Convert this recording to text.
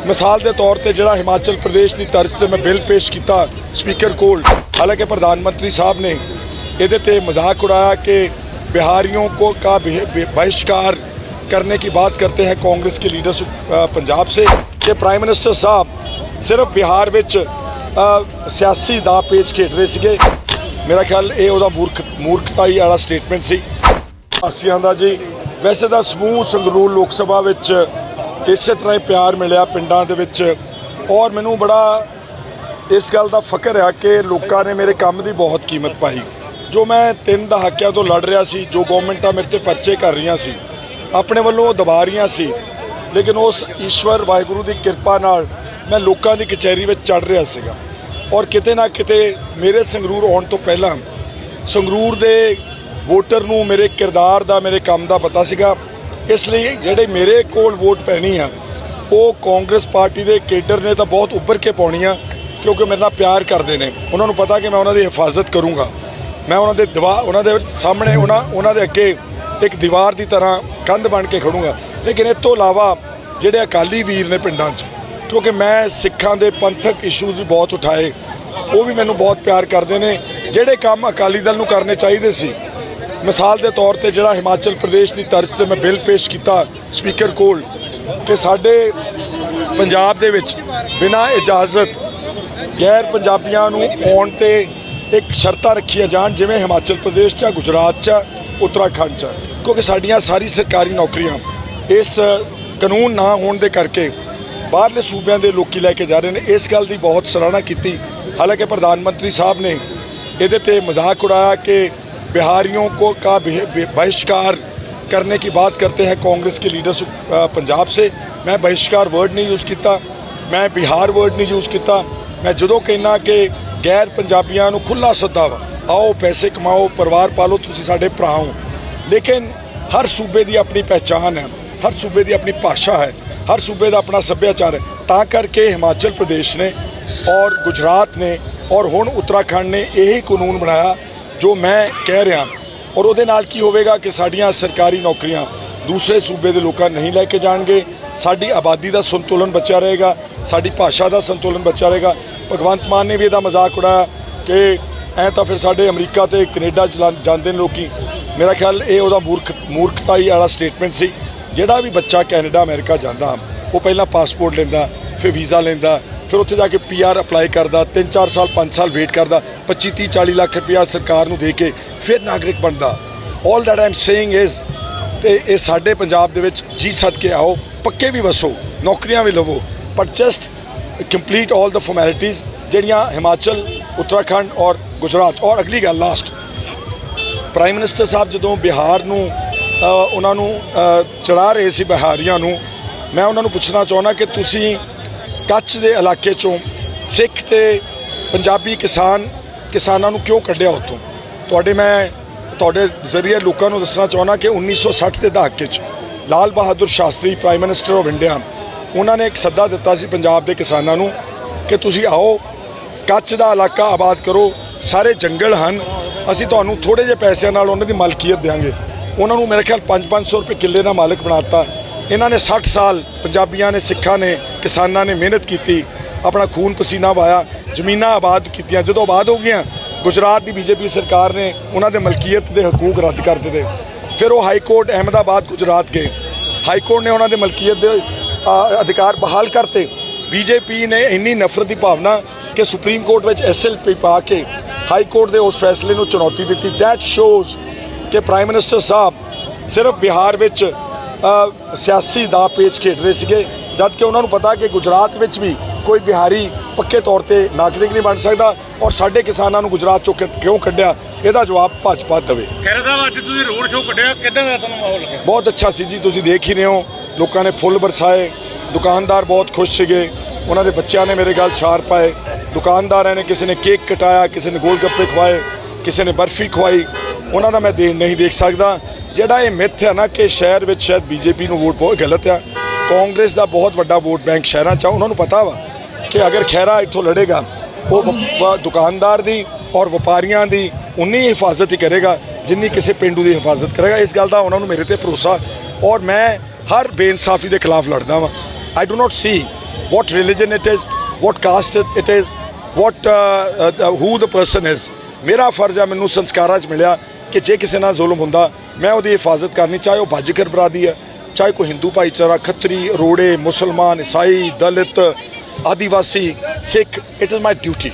ਮਿਸਾਲ ਦੇ ਤੌਰ ਤੇ ਜਿਹੜਾ ਹਿਮਾਚਲ ਪ੍ਰਦੇਸ਼ ਦੀ ਤਰਜ਼ ਤੇ ਮੈਂ ਬਿੱਲ ਪੇਸ਼ ਕੀਤਾ ਸਪੀਕਰ ਕੋਲ ਹਾਲਾਂਕਿ ਪ੍ਰਧਾਨ ਮੰਤਰੀ ਸਾਹਿਬ ਨੇ ਇਹਦੇ ਤੇ ਮਜ਼ਾਕ ਉਡਾਇਆ ਕਿ बिहारियों को का बहि- बहि- बहिष्कार करने की बात करते हैं कांग्रेस के लीडर्स अ, पंजाब से कि प्राइम मिनिस्टर ਸਾਹਿਬ ਸਿਰਫ ਬਿਹਾਰ ਵਿੱਚ ਅ, ਸਿਆਸੀ ਦਾ ਪੇਚ ਖੇਡ ਰਹੇ ਸੀਗੇ ਮੇਰਾ ਖਿਆਲ ਇਹ ਉਹਦਾ ਮੂਰਖ ਮੂਰਖਤਾਈ ਵਾਲਾ ਸਟੇਟਮੈਂਟ ਸੀ ਵਾਸੀਆਂ ਦਾ ਜੀ ਵੈਸੇ ਤਾਂ ਸਮੂਹ ਸੰਗਰੂਰ ਲੋਕ ਸਭਾ ਵਿੱਚ ਇਸੇ ਤਰ੍ਹਾਂ ਹੀ ਪਿਆਰ ਮਿਲਿਆ ਪਿੰਡਾਂ ਦੇ ਵਿੱਚ। ਔਰ ਮੈਨੂੰ ਬੜਾ ਇਸ ਗੱਲ ਦਾ ਫਖਰ ਆ ਕਿ ਲੋਕਾਂ ਨੇ ਮੇਰੇ ਕੰਮ ਦੀ ਬਹੁਤ ਕੀਮਤ ਪਾਈ। ਜੋ ਮੈਂ ਤਿੰਨ ਦਹਾਕਿਆਂ ਤੋਂ ਲੜ ਰਿਹਾ ਸੀ, ਜੋ ਗਵਰਨਮੈਂਟਾਂ ਮੇਰੇ ਤੇ ਪਰਚੇ ਕਰ ਰਹੀਆਂ ਸੀ, ਆਪਣੇ ਵੱਲੋਂ ਦਬਾ ਰਹੀਆਂ ਸੀ। ਲੇਕਿਨ ਉਸ ਈਸ਼ਵਰ ਵਾਹਿਗੁਰੂ ਦੀ ਕਿਰਪਾ ਨਾਲ ਮੈਂ ਲੋਕਾਂ ਦੀ ਕਚਹਿਰੀ ਵਿੱਚ ਚੜ ਰਿਹਾ ਸੀਗਾ। ਔਰ ਕਿਤੇ ਨਾ ਕਿਤੇ ਮੇਰੇ ਸੰਗਰੂਰ ਆਉਣ ਤੋਂ ਪਹਿਲਾਂ ਸੰਗਰੂਰ ਦੇ ਵੋਟਰ ਨੂੰ ਮੇਰੇ ਕਿਰਦਾਰ ਦਾ, ਮੇਰੇ ਕੰਮ ਦਾ ਪਤਾ ਸੀਗਾ। ਇਸ ਲਈ ਜਿਹੜੇ ਮੇਰੇ ਕੋਲ ਵੋਟ ਪੈਣੀ ਆ, ਉਹ ਕਾਂਗਰਸ ਪਾਰਟੀ ਦੇ ਕੇਡਰ ਨੇ ਤਾਂ ਬਹੁਤ ਉੱਭਰ ਕੇ ਪਾਉਣੀ ਆ, ਕਿਉਂਕਿ ਮੇਰੇ ਨਾਲ ਪਿਆਰ ਕਰਦੇ ਨੇ। ਉਹਨਾਂ ਨੂੰ ਪਤਾ ਕਿ ਮੈਂ ਉਹਨਾਂ ਦੀ ਹਿਫਾਜ਼ਤ ਕਰੂੰਗਾ। ਮੈਂ ਉਹਨਾਂ ਦੇ ਦੀਵਾ, ਉਹਨਾਂ ਦੇ ਸਾਹਮਣੇ ਉਹਨਾਂ ਉਹਨਾਂ ਦੇ ਅੱਗੇ ਇੱਕ ਦੀਵਾਰ ਦੀ ਤਰ੍ਹਾਂ ਕੰਧ ਬਣ ਕੇ ਖੜੂੰਗਾ। ਲੇਕਿਨ ਇਸ ਤੋਂ ਇਲਾਵਾ ਜਿਹੜੇ ਅਕਾਲੀ ਵੀਰ ਨੇ ਪਿੰਡਾਂ 'ਚ, ਕਿਉਂਕਿ ਮੈਂ ਸਿੱਖਾਂ ਦੇ ਪੰਥਕ ਇਸ਼ੂਜ਼ ਵੀ ਬਹੁਤ ਉਠਾਏ, ਉਹ ਵੀ ਮੈਨੂੰ ਬਹੁਤ ਪਿਆਰ ਕਰਦੇ ਨੇ। ਜਿਹੜੇ ਕੰਮ ਅਕਾਲੀ ਦਲ ਨੂੰ ਕਰਨੇ ਚਾਹੀਦੇ ਸੀ ਮਿਸਾਲ ਦੇ ਤੌਰ ਤੇ ਜਿਹੜਾ ਹਿਮਾਚਲ ਪ੍ਰਦੇਸ਼ ਦੀ ਤਰਜ਼ ਤੇ ਮੈਂ ਬਿੱਲ ਪੇਸ਼ ਕੀਤਾ ਸਪੀਕਰ ਕੋਲ ਕਿ ਸਾਡੇ ਪੰਜਾਬ ਦੇ ਵਿੱਚ ਬਿਨਾਂ ਇਜਾਜ਼ਤ ਗੈਰ ਪੰਜਾਬੀਆਂ ਨੂੰ ਆਉਣ ਤੇ ਇੱਕ ਸ਼ਰਤਾਂ ਰੱਖੀਆਂ ਜਾਣ ਜਿਵੇਂ ਹਿਮਾਚਲ ਪ੍ਰਦੇਸ਼ 'ਚ ਆ, ਗੁਜਰਾਤ 'ਚ ਆ, ਉੱਤਰਾਖੰਡ 'ਚ ਕਿਉਂਕਿ ਸਾਡੀਆਂ ਸਾਰੀ ਸਰਕਾਰੀ ਨੌਕਰੀਆਂ ਇਸ ਕਾਨੂੰਨ ਨਾ ਹੋਣ ਦੇ ਕਰਕੇ ਬਾਹਰਲੇ ਸੂਬਿਆਂ ਦੇ ਲੋਕੀ ਲੈ ਕੇ ਜਾ ਰਹੇ ਨੇ। ਇਸ ਗੱਲ ਦੀ ਬਹੁਤ ਸਰਾਹਨਾ ਕੀਤੀ। ਹਾਲਾਂਕਿ ਪ੍ਰਧਾਨ ਮੰਤਰੀ ਸਾਹਿਬ ਨੇ ਇਹਦੇ ਤੇ ਮਜ਼ਾਕ ਉਡਾਇਆ ਕਿ बिहारियों को का बहिष्कार करने की बात करते हैं कांग्रेस के लीडर्स पंजाब से। मैं बहिष्कार वर्ड नहीं यूज़ किया। ਮੈਂ ਬਿਹਾਰ ਵਰਡ ਨਹੀਂ ਯੂਜ਼ ਕੀਤਾ ਮੈਂ ਜਦੋਂ ਕਹਿੰਨਾ ਕਿ ਗੈਰ ਪੰਜਾਬੀਆਂ ਨੂੰ ਖੁੱਲਾ ਸੱਦਾ ਵਾ ਆਓ ਪੈਸੇ ਕਮਾਓ ਪਰਿਵਾਰ ਪਾਲੋ ਤੁਸੀਂ ਸਾਡੇ ਭਰਾ ਹੋ ਲੇਕਿਨ ਹਰ ਸੂਬੇ ਦੀ ਆਪਣੀ ਪਛਾਣ ਹੈ ਹਰ ਸੂਬੇ ਦੀ ਆਪਣੀ ਭਾਸ਼ਾ ਹੈ ਹਰ ਸੂਬੇ ਦਾ ਆਪਣਾ ਸੱਭਿਆਚਾਰ ਹੈ ਤਾਂ ਕਰਕੇ ਹਿਮਾਚਲ ਪ੍ਰਦੇਸ਼ ਨੇ ਔਰ ਗੁਜਰਾਤ ਨੇ ਔਰ ਹੁਣ ਉੱਤਰਾਖੰਡ ਨੇ ਇਹੀ ਕਾਨੂੰਨ ਬਣਾਇਆ ਜੋ ਮੈਂ ਕਹਿ ਰਿਹਾ, ਔਰ ਉਹਦੇ ਨਾਲ ਕੀ ਹੋਵੇਗਾ ਕਿ ਸਾਡੀਆਂ ਸਰਕਾਰੀ ਨੌਕਰੀਆਂ ਦੂਸਰੇ ਸੂਬੇ ਦੇ ਲੋਕਾਂ ਨਹੀਂ ਲੈ ਕੇ ਜਾਣਗੇ, ਸਾਡੀ ਆਬਾਦੀ ਦਾ ਸੰਤੁਲਨ ਬਚਿਆ ਰਹੇਗਾ, ਸਾਡੀ ਭਾਸ਼ਾ ਦਾ ਸੰਤੁਲਨ ਬਚਿਆ ਰਹੇਗਾ। ਭਗਵੰਤ ਮਾਨ ਨੇ ਵੀ ਇਹਦਾ ਮਜ਼ਾਕ ਉਡਾਇਆ ਕਿ ਐ ਤਾਂ ਫਿਰ ਸਾਡੇ ਅਮਰੀਕਾ ਤੇ ਕੈਨੇਡਾ ਚਲਾ ਜਾਂਦੇ ਨੇ ਲੋਕੀ। ਮੇਰਾ ਖਿਆਲ ਇਹ ਉਹਦਾ ਮੂਰਖ, ਮੂਰਖਤਾਈ ਵਾਲਾ ਸਟੇਟਮੈਂਟ ਸੀ। ਜਿਹੜਾ ਵੀ ਬੱਚਾ ਕੈਨੇਡਾ, ਅਮਰੀਕਾ ਜਾਂਦਾ, ਉਹ ਪਹਿਲਾਂ ਪਾਸਪੋਰਟ ਲੈਂਦਾ, ਫਿਰ ਵੀਜ਼ਾ ਲੈਂਦਾ ਫਿਰ ਉੱਥੇ ਜਾ ਕੇ ਪੀਆਰ ਅਪਲਾਈ ਕਰਦਾ 3-4 ਸਾਲ 5 ਸਾਲ ਵੇਟ ਕਰਦਾ 25 30 40 ਲੱਖ ਰੁਪਇਆ ਸਰਕਾਰ ਨੂੰ ਦੇ ਕੇ ਫਿਰ ਨਾਗਰਿਕ ਬਣਦਾ। All that I'm saying is ਤੇ ਇਹ ਸਾਡੇ ਪੰਜਾਬ ਦੇ ਵਿੱਚ ਜੀ ਸਦ ਕੇ ਆਓ, ਪੱਕੇ ਵੀ ਵਸੋ, ਨੌਕਰੀਆਂ ਵੀ ਲਵੋ but just complete all the formalities ਜਿਹੜੀਆਂ ਹਿਮਾਚਲ, ਉੱਤਰਾਖੰਡ ਔਰ ਗੁਜਰਾਤ ਔਰ ਅਗਲੀ ਗੱਲ ਲਾਸਟ ਪ੍ਰਾਈਮ ਮਿਨਿਸਟਰ ਸਾਹਿਬ ਜਦੋਂ ਬਿਹਾਰ ਨੂੰ ਉਹਨਾਂ ਨੂੰ ਚੜਾ ਰਹੇ ਸੀ ਬਿਹਾਰੀਆਂ ਨੂੰ, ਮੈਂ ਉਹਨਾਂ ਨੂੰ ਪੁੱਛਣਾ ਚਾਹੁੰਦਾ ਕਿ ਤੁਸੀਂ ਕੱਛ ਦੇ ਇਲਾਕੇ ਚੋਂ ਸਿੱਖ ਤੇ ਪੰਜਾਬੀ ਕਿਸਾਨ, ਕਿਸਾਨਾਂ ਨੂੰ ਕਿਉਂ ਕੱਢਿਆ ਉੱਥੋਂ? ਤੁਹਾਡੇ ਮੈਂ, ਤੁਹਾਡੇ ਜ਼ਰੀਏ ਲੋਕਾਂ ਨੂੰ ਦੱਸਣਾ ਚਾਹੁੰਦਾ ਕਿ 1960 ਦੇ ਦਹਾਕੇ 'ਚ Lal Bahadur Shastri prime minister of India ਉਹਨਾਂ ਨੇ ਇੱਕ ਸੱਦਾ ਦਿੱਤਾ ਸੀ ਪੰਜਾਬ ਦੇ ਕਿਸਾਨਾਂ ਨੂੰ ਕਿ ਤੁਸੀਂ ਆਓ, ਕੱਚ ਦਾ ਇਲਾਕਾ ਆਬਾਦ ਕਰੋ, ਸਾਰੇ ਜੰਗਲ ਹਨ, ਅਸੀਂ ਤੁਹਾਨੂੰ ਥੋੜੇ ਜਿਹੇ ਪੈਸਿਆਂ ਨਾਲ ਉਹਨਾਂ ਦੀ ਮਾਲਕੀਅਤ ਦੇਵਾਂਗੇ ਉਹਨਾਂ ਨੂੰ ਮੇਰੇ ਖਿਆਲ 5-500 ਰੁਪਏ ਕਿੱਲੇ ਦਾ ਮਾਲਕ ਬਣਾਤਾ ਇਹਨਾਂ ਨੇ 60 ਸਾਲ ਪੰਜਾਬੀਆਂ ਨੇ, ਸਿੱਖਾਂ ਨੇ, ਕਿਸਾਨਾਂ ਨੇ ਮਿਹਨਤ ਕੀਤੀ, ਆਪਣਾ ਖੂਨ ਪਸੀਨਾ ਵਾਇਆ, ਜ਼ਮੀਨਾਂ ਆਬਾਦ ਕੀਤੀਆਂ। ਜਦੋਂ ਆਬਾਦ ਹੋ ਗਈਆਂ, ਗੁਜਰਾਤ ਦੀ ਬੀਜੇਪੀ ਸਰਕਾਰ ਨੇ ਉਹਨਾਂ ਦੇ ਮਲਕੀਅਤ ਦੇ ਹਕੂਕ ਰੱਦ ਕਰ ਦਿੱਤੇ। ਫਿਰ ਉਹ ਹਾਈ ਕੋਰਟ ਅਹਿਮਦਾਬਾਦ, ਗੁਜਰਾਤ ਗਏ। ਹਾਈ ਕੋਰਟ ਨੇ ਉਹਨਾਂ ਦੇ ਮਲਕੀਅਤ ਦੇ ਅਧਿਕਾਰ ਬਹਾਲ ਕਰਤੇ। ਬੀਜੇਪੀ ਨੇ ਇੰਨੀ ਨਫ਼ਰਤ ਦੀ ਭਾਵਨਾ ਕਿ ਸੁਪਰੀਮ ਕੋਰਟ ਵਿੱਚ ਐਸਐਲਪੀ ਪਾ ਕੇ ਹਾਈ ਕੋਰਟ ਦੇ ਉਸ ਫੈਸਲੇ ਨੂੰ ਚੁਣੌਤੀ ਦਿੱਤੀ। ਦੈਟ ਸ਼ੋਜ਼ ਕਿ ਪ੍ਰਾਈਮ ਮਿਨਿਸਟਰ ਸਾਹਿਬ ਸਿਰਫ ਬਿਹਾਰ ਵਿੱਚ ਸਿਆਸੀ ਦਾ ਪੇਚ ਖੇਡ ਰਹੇ ਸੀਗੇ। ਜਦ ਕਿ ਉਹਨਾਂ ਨੂੰ ਪਤਾ ਕਿ ਗੁਜਰਾਤ ਵਿੱਚ ਵੀ ਕੋਈ ਬਿਹਾਰੀ ਪੱਕੇ ਤੌਰ ਤੇ ਨਾਗਰਿਕ ਨਹੀਂ ਬਣ ਸਕਦਾ ਔਰ ਸਾਡੇ ਕਿਸਾਨਾਂ ਨੂੰ ਗੁਜਰਾਤ ਚੋਂ ਕਿਉਂ ਕੱਢਿਆ? ਇਹਦਾ ਜਵਾਬ ਭਾਜਪਾ ਦੇਵੇ। ਖੈਰਾ ਸਾਹਿਬ ਅੱਜ ਤੁਸੀਂ ਰੋਡ ਸ਼ੋਅ ਕੱਢਿਆ। ਕਿੱਦਾਂ ਦਾ ਤੁਹਾਨੂੰ ਮਾਹੌਲ ਲੱਗਿਆ ਬਹੁਤ ਅੱਛਾ ਸੀ ਜੀ। ਤੁਸੀਂ ਦੇਖ ਹੀ ਰਹੇ ਹੋ ਲੋਕਾਂ ਨੇ ਫੁੱਲ ਬਰਸਾਏ ਦੁਕਾਨਦਾਰ ਬਹੁਤ ਖੁਸ਼ ਸੀਗੇ। ਉਹਨਾਂ ਦੇ ਬੱਚਿਆਂ ਨੇ ਮੇਰੇ ਗੱਲ ਛਾਰ ਪਾਏ। ਦੁਕਾਨਦਾਰਾਂ ਨੇ ਕਿਸੇ ਨੇ ਕੇਕ ਕਟਾਇਆ ਕਿਸੇ ਨੇ ਗੋਲ ਗੱਪੇ ਖਵਾਏ ਕਿਸੇ ਨੇ ਬਰਫੀ ਖਵਾਈ। ਉਹਨਾਂ ਦਾ ਮੈਂ ਦੇ ਨਹੀਂ ਦੇਖ ਸਕਦਾ। ਜਿਹੜਾ ਇਹ ਮਿੱਥ ਹੈ ਨਾ ਕਿ ਸ਼ਹਿਰ ਵਿੱਚ ਸ਼ਾਇਦ ਬੀਜੇਪੀ ਨੂੰ ਵੋਟ ਬਹੁਤ ਗਲਤ ਆ ਕਾਂਗਰਸ ਦਾ ਬਹੁਤ ਵੱਡਾ ਵੋਟ ਬੈਂਕ ਸ਼ਹਿਰਾਂ 'ਚ ਆ ਉਹਨਾਂ ਨੂੰ ਪਤਾ ਵਾ ਕਿ ਅਗਰ ਖੈਰਾ ਇੱਥੋਂ ਲੜੇਗਾ ਉਹ ਦੁਕਾਨਦਾਰ ਦੀ ਔਰ ਵਪਾਰੀਆਂ ਦੀ ਉਨੀ ਹਿਫਾਜ਼ਤ ਹੀ ਕਰੇਗਾ ਜਿੰਨੀ ਕਿਸੇ ਪਿੰਡੂ ਦੀ ਹਿਫਾਜ਼ਤ ਕਰੇਗਾ ਇਸ ਗੱਲ ਦਾ ਉਹਨਾਂ ਨੂੰ ਮੇਰੇ ਤੇ ਭਰੋਸਾ ਔਰ ਮੈਂ ਹਰ ਬੇਇਨਸਾਫੀ ਦੇ ਖਿਲਾਫ ਲੜਦਾ ਵਾਂ I do not see what religion it is, what caste it is, what uh, uh, who the person is. ਮੇਰਾ ਫਰਜ਼ ਹੈ ਮੈਨੂੰ ਸੰਸਕਾਰਾਂ 'ਚ ਮਿਲਿਆ ਕਿ ਜੇ ਕਿਸੇ ਨਾਲ ਜ਼ੁਲਮ ਹੁੰਦਾ, ਮੈਂ ਉਹਦੀ ਹਿਫਾਜ਼ਤ ਕਰਨੀ, ਚਾਹੇ ਉਹ ਬਾਜੀਕਰ ਬਰਾਦੀ ਹੈ, ਚਾਹੇ ਕੋਈ ਹਿੰਦੂ ਭਾਈਚਾਰਾ, ਖੱਤਰੀ, ਰੋੜੇ, ਮੁਸਲਮਾਨ, ਈਸਾਈ, ਦਲਿਤ, ਆਦੀਵਾਸੀ, ਸਿੱਖ ਇਟ ਇਜ਼ ਮਾਈ ਡਿਊਟੀ